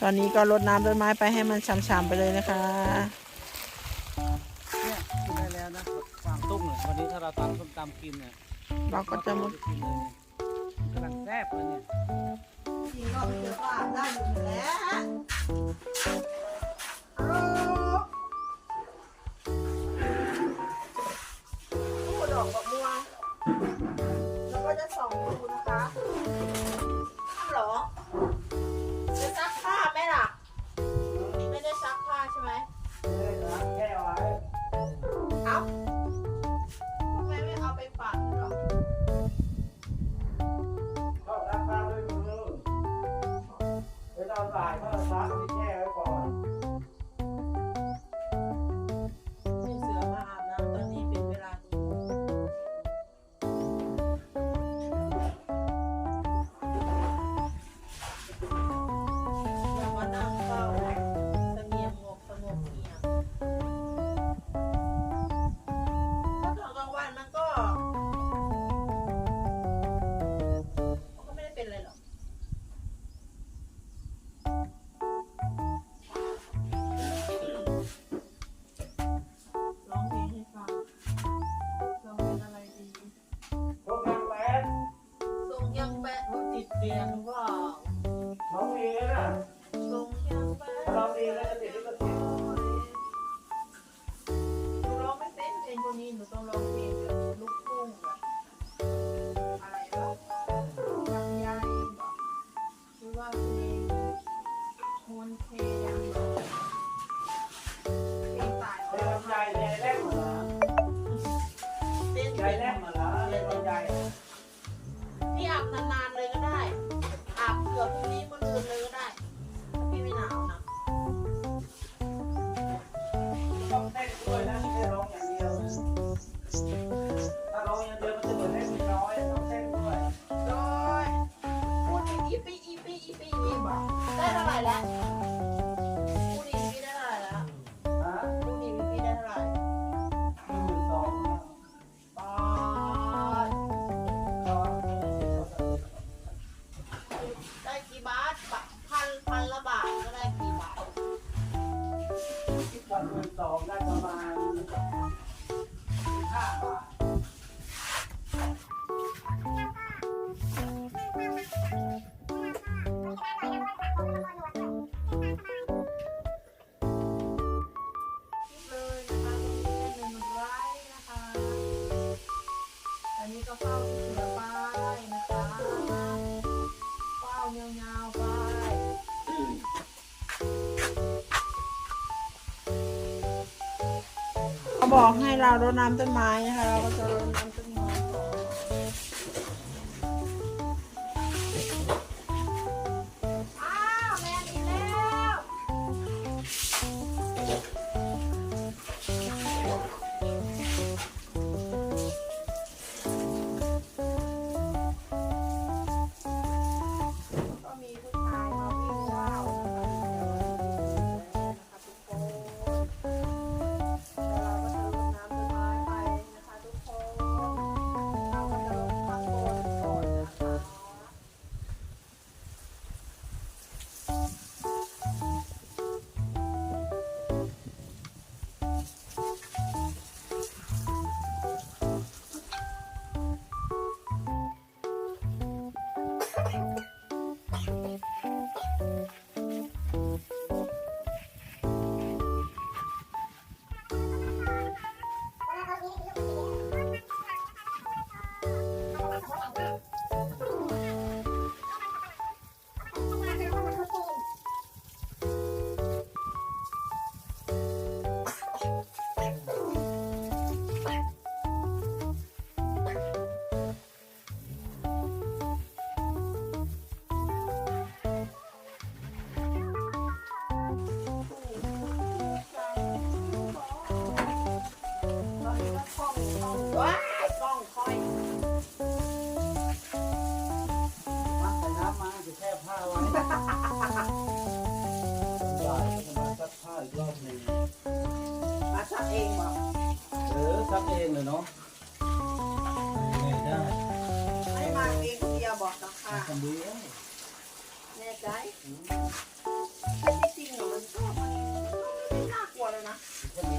ตอนนี้ก็รดน้ำต้นไม้ไปให้มันช้ำๆไปเลยนะคะเนี่ยได้แล้วนะสามตุ้มเลยวันนี้ถ้าเราตำส้มตำกินเนี่ยเราก็จะหมดกำลังแซ่บเลยเนี่ยจริงก็เจอก็อาได้อยู่แล้ว Bài. ยังแปะรูปติดเตียงว่าร้องเพลงนะลรงยังแปะร้องเพงแล้วจะติดหรือติด หนูร้องไม่เต็นเพลงคนนี้หนูต้องร้อง นานๆ สองได้ประมาณห้าบาทเลยนะคะนี่เป็นไร้นะคะ อันนี้ก็เข้า บอกให้เราโดน้ำต้นไม้นะคะ เราก็จะโดน้ำต้น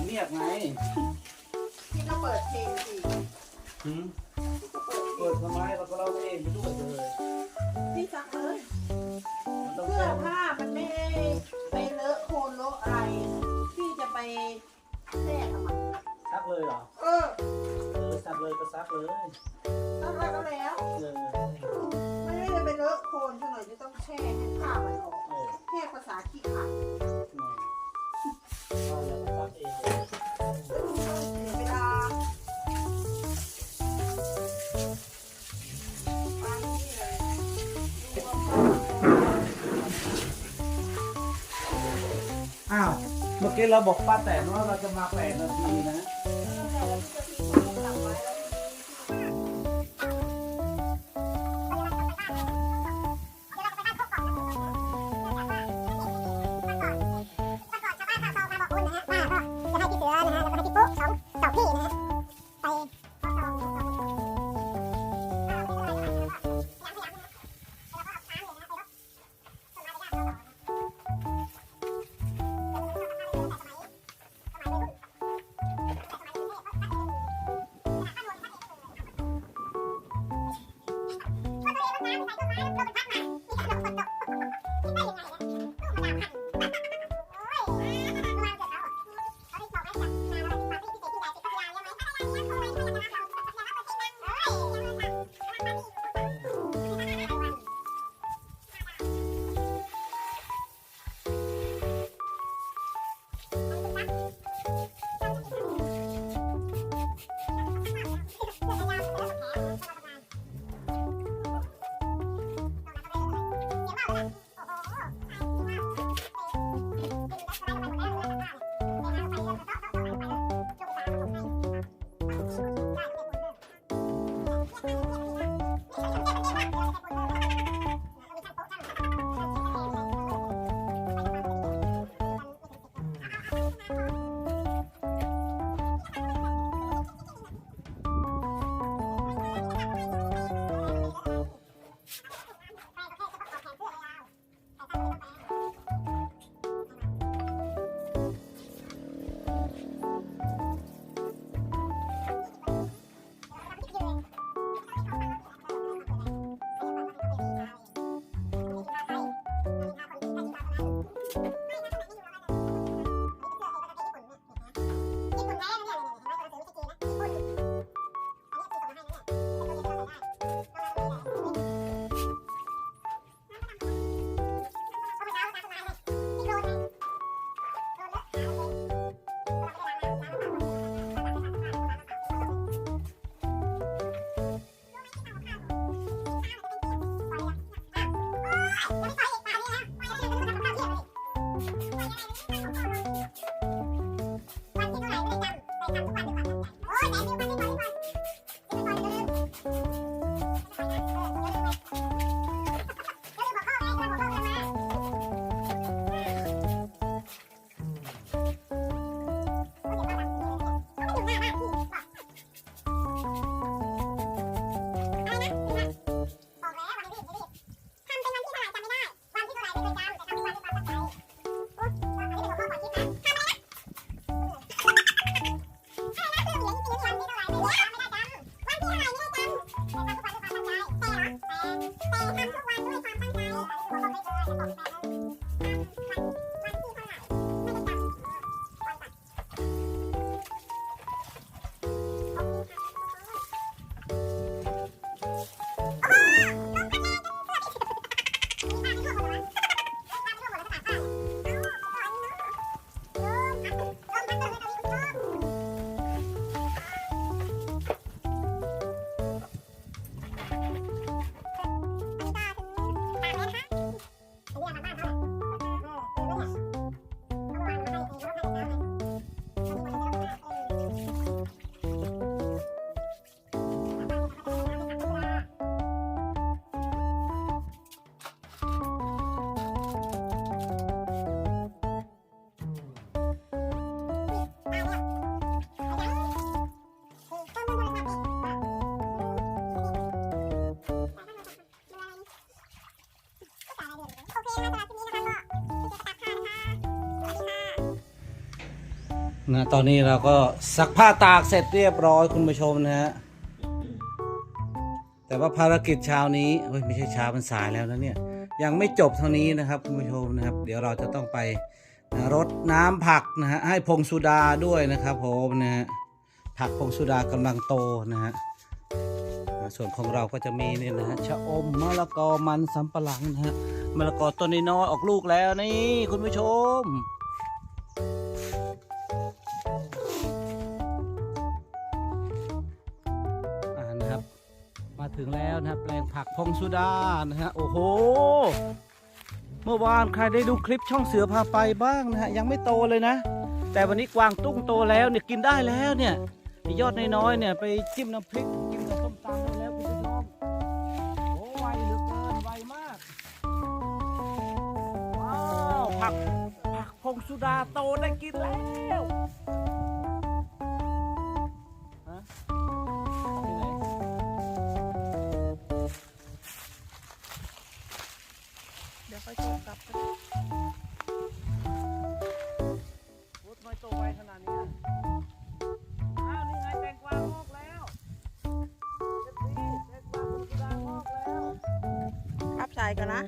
เงียบไงพี่ก็เปิดเพลงสิหืมพี่ก็เปิดเพลเปิดทำไมเราก็เล่าเองไปด้วยเลยพี่ซักเลยเสื้อผ้ามันไม่ได้ไปเลอะโคลนเลอะอะไรพี่จะไปแทรกทำไมซักเลยเหรอ เออ เออซักเลยก็ซักเลยซักแล้วก็แล้วเออไม่ได้ไปเลอะโคลนซะหน่อยจะต้องแช่ให้ผ้ามันออกเออแค่ภาษาขี้ขาด อ้าว เมื่อกี้เราบอกป้าแต่ว่าเราจะมาแปดนาทีนะ Come on. คน นะตอนนี้เราก็ซักผ้าตากเสร็จเรียบร้อยคุณผู้ชมนะฮะแต่ว่าภารกิจเช้านี้เฮ้ยไม่ใช่เช้ามันสายแล้วนะเนี่ย ยังไม่จบเท่านี้นะครับคุณผู้ชมนะครับ เดี๋ยวเราจะต้องไปนะรดน้ำผักนะฮะให้พงสุดาด้วยนะครับผมนะฮะผักพงสุดากำลังโตนะฮะส่วนของเราก็จะมีเนี่ยนะฮะชะอมมะละกอมันสำปะหลังนะฮะ มะละกอต้นน้อยออกลูกแล้วนี่ คุณผู้ชม อ่านะครับ มาถึงแล้วนะครับแปลงผักพงสุดานะฮะโอ้โห เมื่อวานใครได้ดูคลิปช่องเสือพาไปบ้างนะฮะยังไม่โตเลยนะ แต่วันนี้กวางตุ้งโตแล้วเนี่ยกินได้แล้วเนี่ยยอดน้อยๆเนี่ยไปจิ้มน้ำพริก งสุดาโตได้กินแล้วเดี๋ยวค่อยโทรกลับโอ้ทไม่โตไวขนาดนี้อ้าวนี่ไงแตงกวางอกแล้วเจ็ดสีแตงกวาพงสุดางอกแล้วรับสายกันนะ